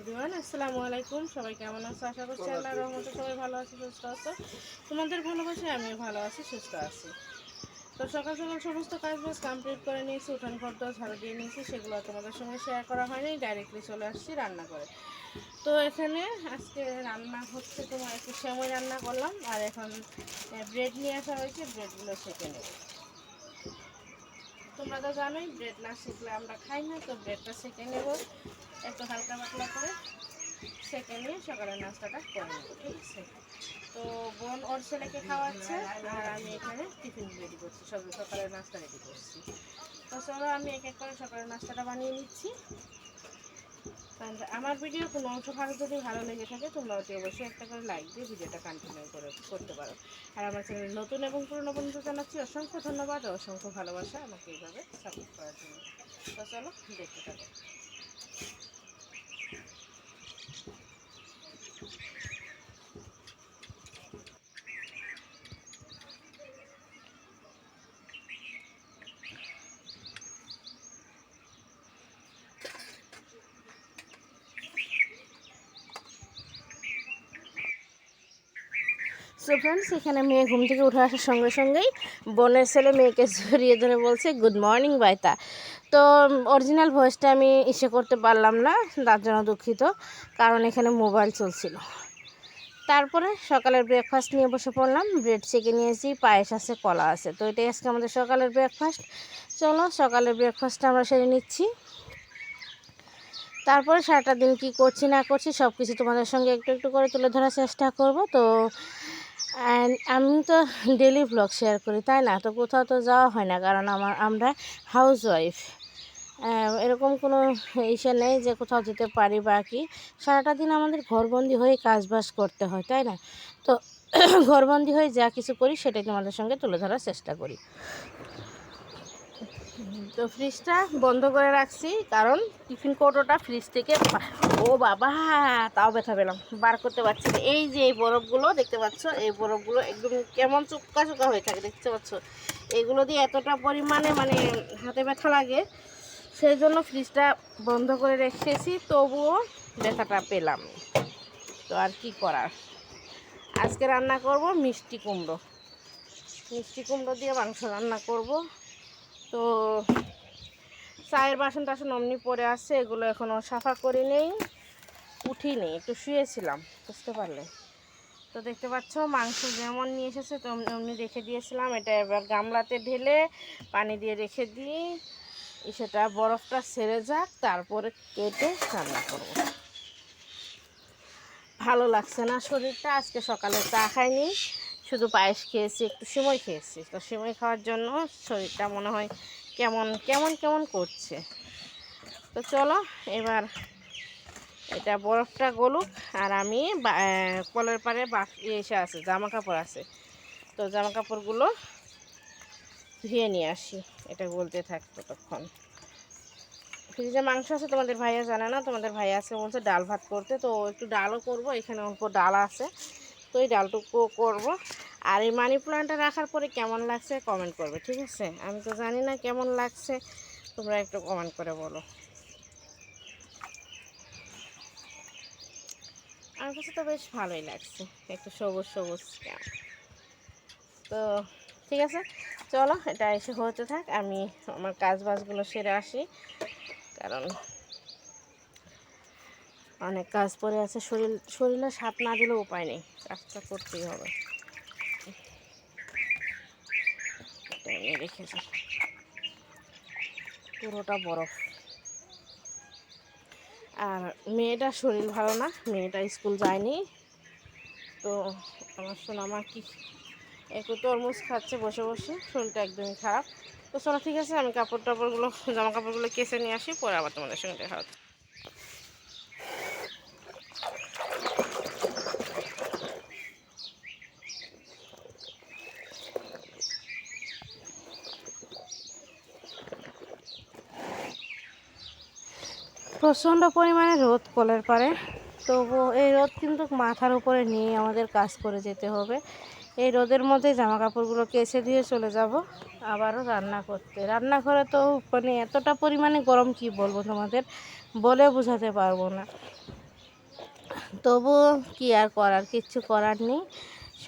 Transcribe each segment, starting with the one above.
Everyone আসসালামু আলাইকুম। সবাই কেমন আছো? আশা করছি আল্লাহর রহমতে সবাই ভালো আছে সুস্থ আছো। তোমাদের ভালোবাসে আমিও ভালো আছি সুস্থ আছি। তো সকাল সকাল সমস্ত কাজ বাজ কমপ্লিট করে নিয়েছি উঠান ঘর দোয়া ঝাড়ু দিয়ে নিয়েছি সেগুলো তোমাদের সঙ্গে শেয়ার করা হয়নি ডাইরেক্টলি চলে আসছি রান্না করে তো এখানে আজকে রান্না হচ্ছে তোমার একটু সেমই রান্না করলাম আর এখন ব্রেড নিয়ে আসা হয়েছে ব্রেডগুলো সেঁকে নেব। তোমরা তো জানোই ব্রেড না শিখলে আমরা খাই না তো ব্রেডটা সেঁকে নেব। একটু হালকা পাতলা করে সেঁকে নিয়ে সকালের নাস্তাটা করে নেব, ঠিক আছে? তো বোন ওর ছেলেকে খাওয়াচ্ছে, আর আমি এখানে টিফিন রেডি করছি, সব সকালের নাস্তা রেডি করছি। তো চলো, আমি এক এক করে সকালের নাস্তাটা বানিয়ে নিচ্ছি। আমার ভিডিও কোনো অংশ ভালো, যদি ভালো লেগে থাকে, তোমরা অতি অবশ্যই একটা করে লাইক দিয়ে ভিডিওটা কন্টিনিউ করে, করতে পারো। আর আমার চ্যানেল নতুন এবং পুরনো বন্ধু জানাচ্ছি অসংখ্য ধন্যবাদ অসংখ্য ভালোবাসা আমাকে এইভাবে সাপোর্ট করার জন্য। তো চলো, দেখতে থাকো। সো ফ্রেন্ডস এখানে মেয়ে ঘুম থেকে উঠে আসার সঙ্গে সঙ্গেই বোনের ছেলে মেয়েকে জড়িয়ে ধরে বলছে গুড মর্নিং বাইতা। তো অরিজিনাল ভয়েসটা আমি ইসে করতে পারলাম না, তার জন্য দুঃখিত, কারণ এখানে মোবাইল চলছিল। তারপরে সকালের ব্রেকফাস্ট নিয়ে বসে পড়লাম ব্রেড চেকে নিয়েছি, পায়েস আছে, কলা আছে। তো এটাই আজকে আমাদের সকালের ব্রেকফাস্ট চলো, সকালের ব্রেকফাস্টটা আমরা সেরে নিচ্ছি। তারপরে সারাটা দিন কি করছি না করছি সব কিছু তোমাদের সঙ্গে একটু একটু করে তুলে ধরার চেষ্টা করব। তো আমি তো ডেলি ব্লগ শেয়ার করি, তাই না? তো কোথাও তো যাওয়া হয় না, কারণ আমার, আমরা হাউস ওয়াইফ এরকম কোনো ইসে নেই যে কোথাও যেতে পারি বা কি। সারাটা দিন আমাদের ঘরবন্দি হয়ে কাজবাজ করতে হয়, তাই না? তো ঘরবন্দি হয়ে যা কিছু করি, সেটাই তোমাদের সঙ্গে তুলে ধরার চেষ্টা করি। তো ফ্রিজটা বন্ধ করে রাখছি, কারণ টিফিন কৌটোটা ফ্রিজ থেকে ও বাবা, তাও ব্যথা পেলাম। বার করতে পারছি না। এই যে এই বরফগুলো, দেখতে পাচ্ছ? এই বরফগুলো একদম কেমন চুক্কা চুপকা হয়ে থাকে, দেখতে পাচ্ছ? এগুলো দিয়ে এতটা পরিমাণে মানে হাতে ব্যথা লাগে, সেই জন্য ফ্রিজটা বন্ধ করে রেখেছি, তবুও ব্যথাটা পেলাম। তো আর কি করার? আজকে রান্না করব মিষ্টি কুমড়ো। মিষ্টি কুমড়ো দিয়ে মাংস রান্না করব। তো চায়ের বাসন টাসন অমনি পরে আছে, এগুলো এখনও সাফা করি নেই উঠিনি একটু শুয়েছিলাম, বুঝতে পারলে। তো দেখতে পাচ্ছ, মাংস যেমন নিয়ে এসেছে তো অমনি অমনি রেখে দিয়েছিলাম। এটা এবার গামলাতে ঢেলে পানি দিয়ে রেখে দিই। সেটা বরফটা সেরে যাক, তারপরে কেটে রান্না করব। ভালো লাগছে না শরীরটা, আজকে সকালে চা খাইনি। শুধু পায়েস খেয়েছি, একটু সিমই খেয়েছি। তো সিমই খাওয়ার জন্য শরীরটা মনে হয় কেমন কেমন কেমন করছে। তো চলো, এবার এটা বরফটা গলুক, আর আমি কলের পাড়ে বাফ এসে আছে জামা কাপড় আছে। তো জামা কাপড়গুলো ধুয়ে নিয়ে আসি, এটা বলতে থাক ততক্ষণ। ফ্রিজে মাংস আছে, তোমাদের ভাইয়া জানে না, তোমাদের ভাইয়া আছে বলছে ডাল ভাত করতে, তো একটু ডালও করব, এখানে অল্প ডাল আছে। তো এই ডালটুকু করব। আর এই মানি প্ল্যান্টটা রাখার পরে কেমন লাগছে কমেন্ট করবে, ঠিক আছে? আমি তো জানি না কেমন লাগছে, তোমরা একটু কমেন্ট করে বলো। আমার কাছে তো বেশ ভালোই লাগছে, একটু সবুজ সবুজ তো ঠিক আছে, চলো, এটা এসে হতে থাক, আমি আমার কাজ বাজগুলো সেরে আসি, কারণ অনেক কাজ পড়ে আছে। শরীর, শরীরে সাপ না দিলেও উপায় নেই। কাজটা করতেই হবে। রেখেছি। পুরোটা বরফ। আর মেয়েটার শরীর ভালো না, মেয়েটা স্কুল যায়নি। তো আমার শোনা মা কি, একটু তরমুজ খাচ্ছে বসে বসে, শরীরটা একদমই খারাপ। তো চলো ঠিক আছে, আমি কাপড় টাপড়গুলো জামা কাপড়গুলো কেসে নিয়ে আসি, পরে আবার তোমাদের সঙ্গে দেখা হচ্ছে। প্রচণ্ড পরিমাণে রোদ কলের পারে। তবু এই রোদ কিন্তু মাথার উপরে নিয়ে আমাদের কাজ করে যেতে হবে। এই রোদের মধ্যে জামা কাপড়গুলো দিয়ে চলে যাব, আবারও রান্না করতে। রান্নাঘরে তো মানে এতটা পরিমাণে গরম কি বলব তোমাদের, বলে বোঝাতে পারব না। তবুও কি আর করার, কিচ্ছু করার নেই।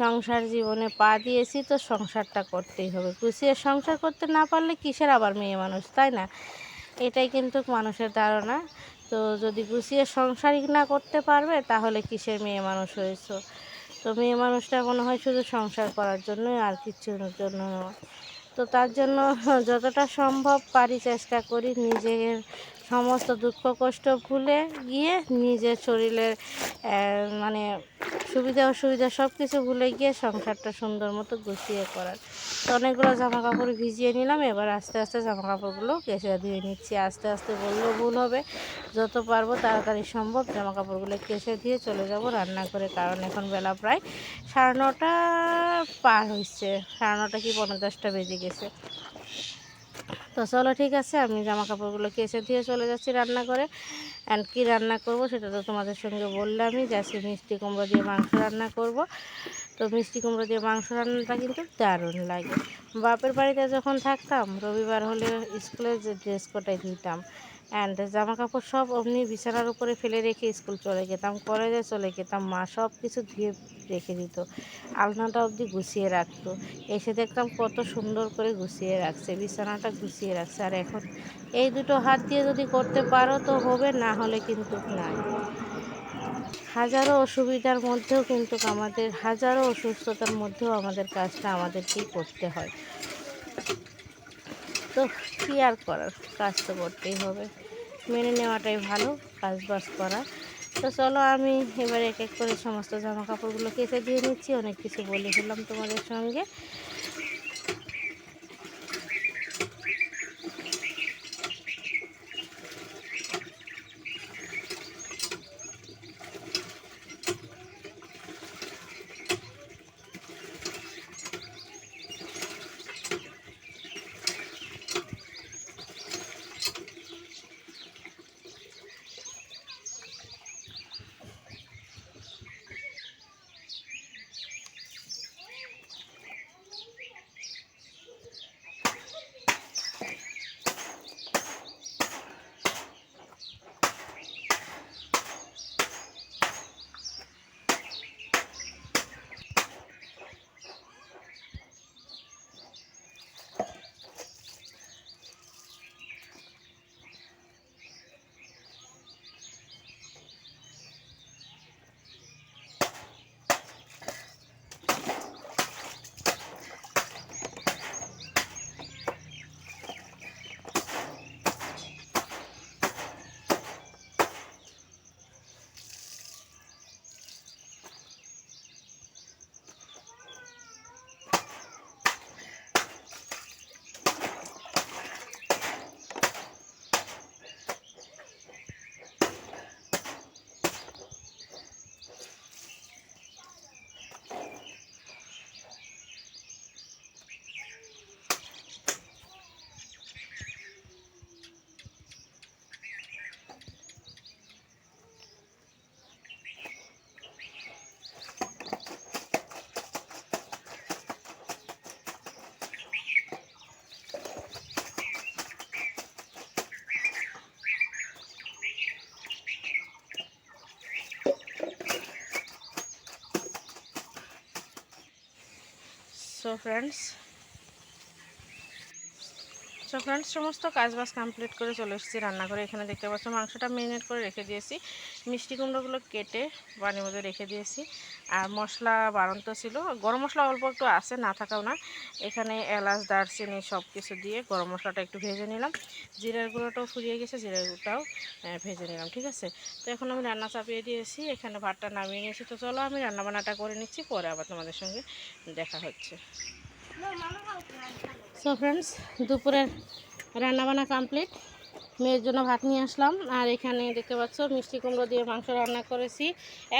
সংসার জীবনে পা দিয়েছি তো সংসারটা করতেই হবে। গুছিয়ে সংসার করতে না পারলে কিসের আবার মেয়ে মানুষ, তাই না? এটাই কিন্তু মানুষের ধারণা। তো যদি গুছিয়ে সংসারই না করতে পারবে, তাহলে কিসের মেয়ে মানুষ হয়েছো? তো মেয়ে মানুষটা মনে হয় শুধু সংসার করার জন্যই আর কিছুর জন্য নয়। তো তার জন্য যতটা সম্ভব পারি চেষ্টা করি নিজের সমস্ত দুঃখ কষ্ট ভুলে গিয়ে নিজের শরীরের মানে সুবিধা অসুবিধা সব কিছু ভুলে গিয়ে সংসারটা সুন্দর মতো গুছিয়ে করার। তো অনেকগুলো জামা কাপড় ভিজিয়ে নিলাম, এবার আস্তে আস্তে জামা কাপড়গুলো কেচে ধুয়ে নিচ্ছি। আস্তে আস্তে বললেও ভুল হবে। যত পারব তাড়াতাড়ি সম্ভব জামা কাপড়গুলো কেচে দিয়ে চলে যাব রান্না করে কারণ এখন বেলা প্রায় সাড়ে নটা পার হয়েছে সাড়ে নটা কি পনেরো দশটা বেজে গেছে। তো চলো ঠিক আছে, আমি জামা কাপড়গুলো কেসে দিয়ে চলে যাচ্ছি রান্না করে অ্যান্ড কী রান্না করব সেটা তো তোমাদের সঙ্গে বললামই যে আজকে মিষ্টি কুমড়ো দিয়ে মাংস রান্না করব। তো মিষ্টি কুমড়ো দিয়ে মাংস রান্নাটা কিন্তু দারুণ লাগে। বাপের বাড়িতে যখন থাকতাম, রবিবার হলে স্কুলে যে ড্রেস কোটাই দিতাম অ্যান্ড জামা কাপড় সব অমনি বিছানার উপরে ফেলে রেখে স্কুল চলে যেতাম কলেজে চলে যেতাম মা সব কিছু ধুয়ে রেখে দিত, আলনাটা অবধি গুছিয়ে রাখতো। এসে দেখতাম কত সুন্দর করে গুছিয়ে রাখছে, বিছানাটা গুছিয়ে রাখছে। আর এখন এই দুটো হাত দিয়ে যদি করতে পারো তো হবে, না হলে কিন্তু নাই। হাজারো অসুবিধার মধ্যেও কিন্তু আমাদের, হাজারো অসুস্থতার মধ্যেও আমাদের কাজটা আমাদেরকেই করতে হয়। তো কী আর করার, কাজ তো করতেই হবে। মেনে নেওয়াটাই ভালো কাজ বাজ করা তো চলো আমি এবার এক এক করে সমস্ত জামা কাপড়গুলো কেচে দিয়ে নিচ্ছি, অনেক কিছু বলে ফেললাম তোমাদের সঙ্গে। সো ফ্রেন্ডস সো ফ্রেন্ডস সমস্ত কাজ বাজ কমপ্লিট করে চলে এসেছি রান্না করে এখানে দেখতে পাচ্ছ, মাংসটা মেরিনেট করে রেখে দিয়েছি। মিষ্টি কুমড়োগুলো কেটে পানির মধ্যে রেখে দিয়েছি। আর মশলা বাড়ন্ত ছিল। গরম মশলা অল্প একটু আছে, না থাকাও না। এখানে এলাচ, দারচিনি সব কিছু দিয়ে গরম মশলাটা একটু ভেজে নিলাম। জিরার গুঁড়োটাও ফুরিয়ে গেছে, জিরার গুঁড়োটাও ভেজে নিলাম, ঠিক আছে? তো এখন আমি রান্না চাপিয়ে দিয়েছি। এখানে ভাতটা নামিয়ে নিয়েছি। তো চলো আমি রান্নাবান্নাটা করে নিচ্ছি, পরে আবার তোমাদের সঙ্গে দেখা হচ্ছে। সো ফ্রেন্ডস দুপুরের রান্নাবান্না কমপ্লিট মেয়ের জন্য ভাত নিয়ে আসলাম। আর এখানে দেখতে পাচ্ছ, মিষ্টি কুমড়ো দিয়ে মাংস রান্না করেছি।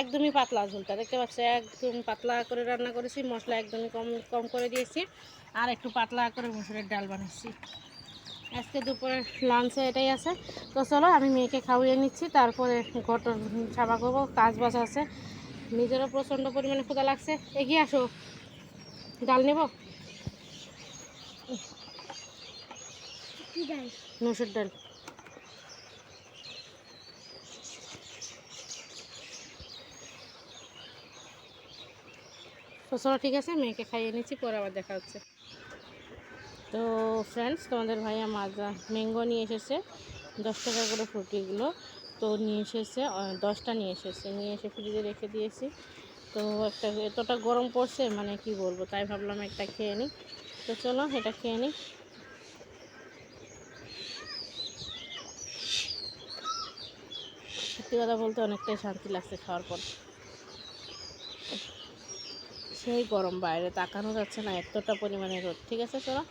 একদমই পাতলা ঝোলটা, দেখতে পাচ্ছ? একদম পাতলা করে রান্না করেছি, মশলা একদমই কম কম করে দিয়েছি। আর একটু পাতলা করে মুসুরের ডাল বানিয়েছি। আজকে দুপুরের লাঞ্চে এটাই আছে। তো চলো, আমি মেয়েকে খাওয়িয়ে নিচ্ছি। তারপরে ঘট সাবা করব। কাজ বাজ আছে। নিজেরও প্রচণ্ড পরিমাণে ক্ষুদা লাগছে। এগিয়ে আসো। ডাল নেব? মসুর ডাল। তো চলো ঠিক আছে, মেয়েকে খাইয়ে নিচ্ছি, পরে আবার দেখা হচ্ছে। তো ফ্রেন্ডস তোমাদের ভাইয়া মাজা ম্যাঙ্গো নিয়ে এসেছে, দশ টাকা করে ফুটিগুলো তো নিয়ে এসেছে দশটা নিয়ে এসেছে। নিয়ে এসে ফ্রিজে রেখে দিয়েছি। তো একটা এতটা গরম পড়ছে মানে কি বলব, তাই ভাবলাম একটা খেয়ে নিই। তো চলো, এটা খেয়ে নিই। সত্যি কথা বলতে অনেকটাই শান্তি লাগছে খাওয়ার পর। সেই গরম বাইরে তাকানো যাচ্ছে না, এতটা পরিমাণে রোদ। ঠিক আছে চলো